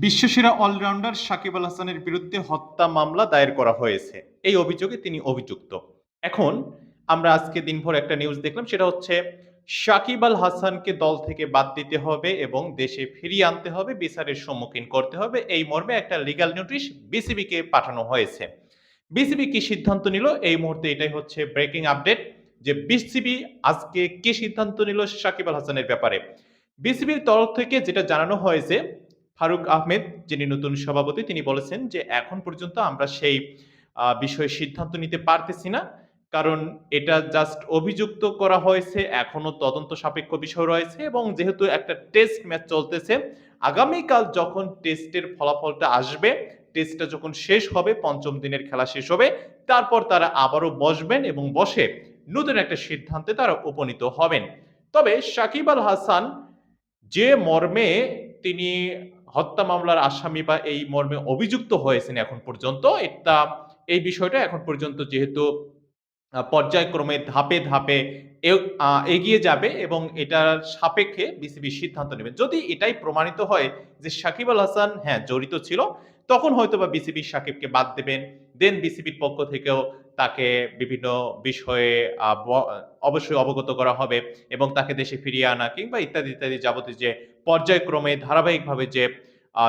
বিশ্বসেরা allrounder Shakib Al হাসানের বিরুদ্ধে হত্যা মামলা দায়ের করা হয়েছে। এই অভিযোগে তিনি অভিযুক্ত। এখন আমরা আজকে দিনভর একটা নিউজ দেখলাম, সেটা হচ্ছে সাকিব আল হাসানকে দল থেকে বাদ দিতে হবে এবং দেশে ফিরিয়ে আনতে হবে, বিচারের সম্মুখীন করতে হবে। এই মর্মে একটা লিগ্যাল নোটিশ বিসিবিকে পাঠানো হয়েছে। বিসিবি কি সিদ্ধান্ত নিল? এই মুহূর্তে এটাই হচ্ছে ব্রেকিং আপডেট যে বিসিবি আজকে কি সিদ্ধান্ত নিল সাকিব আল হাসানের ব্যাপারে। বিসিবির তরফ থেকে যেটা জানানো হয়েছে ফারুক আহমেদ, যিনি নতুন সভাপতি, তিনি বলেছেন যে এখন পর্যন্ত আমরা সেই বিষয়ে সিদ্ধান্ত নিতে পারতেছি না। কারণ এটা জাস্ট অভিযুক্ত করা হয়েছে, এখনও তদন্ত সাপেক্ষ বিষয় রয়েছে এবং যেহেতু একটা টেস্ট ম্যাচ চলতেছে, আগামীকাল যখন টেস্টের ফলাফলটা আসবে টেস্টটা যখন শেষ হবে, পঞ্চম দিনের খেলা শেষ হবে, তারপর তারা আবারও বসবেন এবং বসে নতুন একটা সিদ্ধান্তে তারা উপনীত হবেন। তবে সাকিব আল হাসান যে মর্মে তিনি হত্যা মামলার আসামি বা এই মর্মে অভিযুক্ত হয়েছেন এখন পর্যন্ত। এটা, এই বিষয়টা এখন পর্যন্ত যেহেতু পর্যায়ক্রমে ধাপে ধাপে এগিয়ে যাবে এবং এটার সাপেক্ষে বিসিবি সিদ্ধান্ত নেবে। যদি এটাই প্রমাণিত হয় যে সাকিব আল হাসান হ্যাঁ জড়িত ছিল, তখন হয়তো বা বিসিবি সাকিবকে বাদ দেবেন। দেন বিসিবির পক্ষ থেকেও তাকে বিভিন্ন বিষয়ে অবশ্যই অবগত করা হবে এবং তাকে দেশে ফিরিয়ে আনা কিংবা ইত্যাদি ইত্যাদি যাবতীয় যে পর্যায়ক্রমে, ধারাবাহিকভাবে যে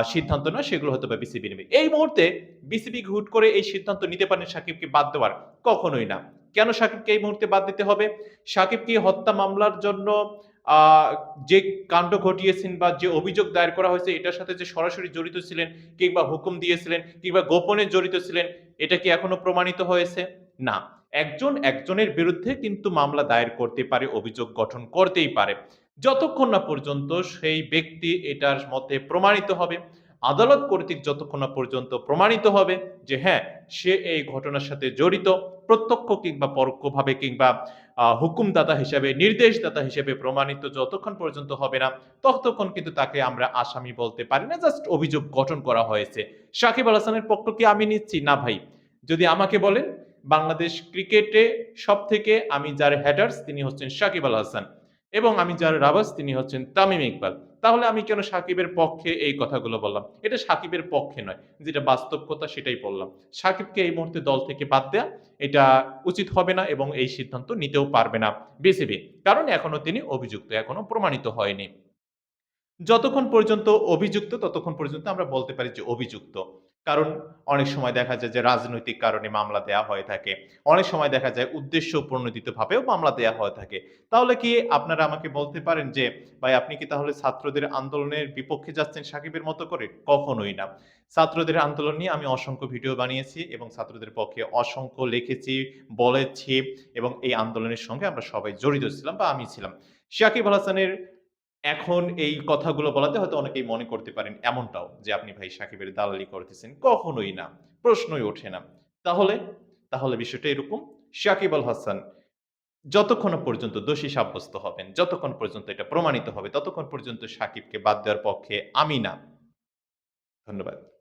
সিদ্ধান্ত না সেগুলো হয়তো বা বিসিবি নেবে। এই মুহূর্তে বিসিবি হুট করে এই সিদ্ধান্ত নিতে পারেন সাকিবকে বাদ দেওয়ার। কখনোই না। কেন সাকিবকে এই মুহূর্তে বাদ দিতে হবে? সাকিবকে হত্যা মামলার জন্য যে কাণ্ড ঘটিয়েছেন বা যে অভিযোগ দায়ের করা হয়েছে, এটার সাথে যে সরাসরি জড়িত ছিলেন কিংবা হুকুম দিয়েছিলেন কিংবা গোপনে জড়িত ছিলেন, এটা কি এখনও প্রমাণিত হয়েছে? না। একজন একজনের বিরুদ্ধে কিন্তু মামলা দায়ের করতে পারে, অভিযোগ গঠন করতেই পারে। যতক্ষণ না পর্যন্ত সেই ব্যক্তি এটার মধ্যে প্রমাণিত হবে আদালত কর্তৃক যতক্ষণ না পর্যন্ত প্রমাণিত হবে যে হ্যাঁ সে এই ঘটনার সাথে জড়িত, প্রত্যক্ষ কিংবা পরোক্ষভাবে কিংবা হুকুমদাতা হিসেবে, নির্দেশদাতা হিসেবে প্রমাণিত যতক্ষণ পর্যন্ত হবে না, ততক্ষণ কিন্তু তাকে আমরা আসামি বলতে পারি না। জাস্ট অভিযোগ গঠন করা হয়েছে। সাকিব আল হাসানের পক্ষ কি আমি নিচ্ছি? না ভাই। যদি আমাকে বলেন, বাংলাদেশ ক্রিকেটে সব থেকে আমি যার হ্যাটার্স তিনি হচ্ছেন সাকিব আল হাসান এবং আমি যার রাবাস তিনি হচ্ছেন তামিম ইকবাল। তাহলে আমি কেন সাকিবের পক্ষে এই কথাগুলো বললাম? এটা সাকিবের পক্ষে নয়, যেটা বাস্তব কথা সেটাই বললাম। সাকিবকে এই মুহূর্তে দল থেকে বাদ দেয়া, এটা উচিত হবে না এবং এই সিদ্ধান্ত নিতেও পারবে না বিসিবি। কারণ এখনও তিনি অভিযুক্ত, এখনও প্রমাণিত হয়নি। যতক্ষণ পর্যন্ত অভিযুক্ত, ততক্ষণ পর্যন্ত আমরা বলতে পারি যে অভিযুক্ত। কারণ অনেক সময় দেখা যায় যে রাজনৈতিক কারণে মামলা দেয়া হয়ে থাকে। অনেক সময় দেখা যায় উদ্দেশ্য প্রণোদিত ভাবেও মামলা দেয়া হয়ে থাকে। তাহলে কি আপনারা আমাকে বলতে পারেন যে, ভাই, আপনি কি তাহলে ছাত্রদের আন্দোলনের বিপক্ষে যাচ্ছেন সাকিবের মতো করে? কখনোই না। ছাত্রদের আন্দোলন নিয়ে আমি অসংখ্য ভিডিও বানিয়েছি এবং ছাত্রদের পক্ষে অসংখ্য লিখেছি, বলেছি এবং এই আন্দোলনের সঙ্গে আমরা সবাই জড়িত ছিলাম বা আমি ছিলাম। শাকিব হাসানের এখন এই কথাগুলো বলাতে হয়তো অনেকেই মনে করতে পারেন এমনটাও যে আপনি ভাই সাকিবের দালালি করতেছেন, কখনোই না, প্রশ্নই ওঠে না। তাহলে তাহলে বিষয়টা এরকম, সাকিব আল হাসান যতক্ষণ পর্যন্ত দোষী সাব্যস্ত হবেন, যতক্ষণ পর্যন্ত এটা প্রমাণিত হবে, ততক্ষণ পর্যন্ত সাকিবকে বাদ দেওয়ার পক্ষে আমি না। ধন্যবাদ।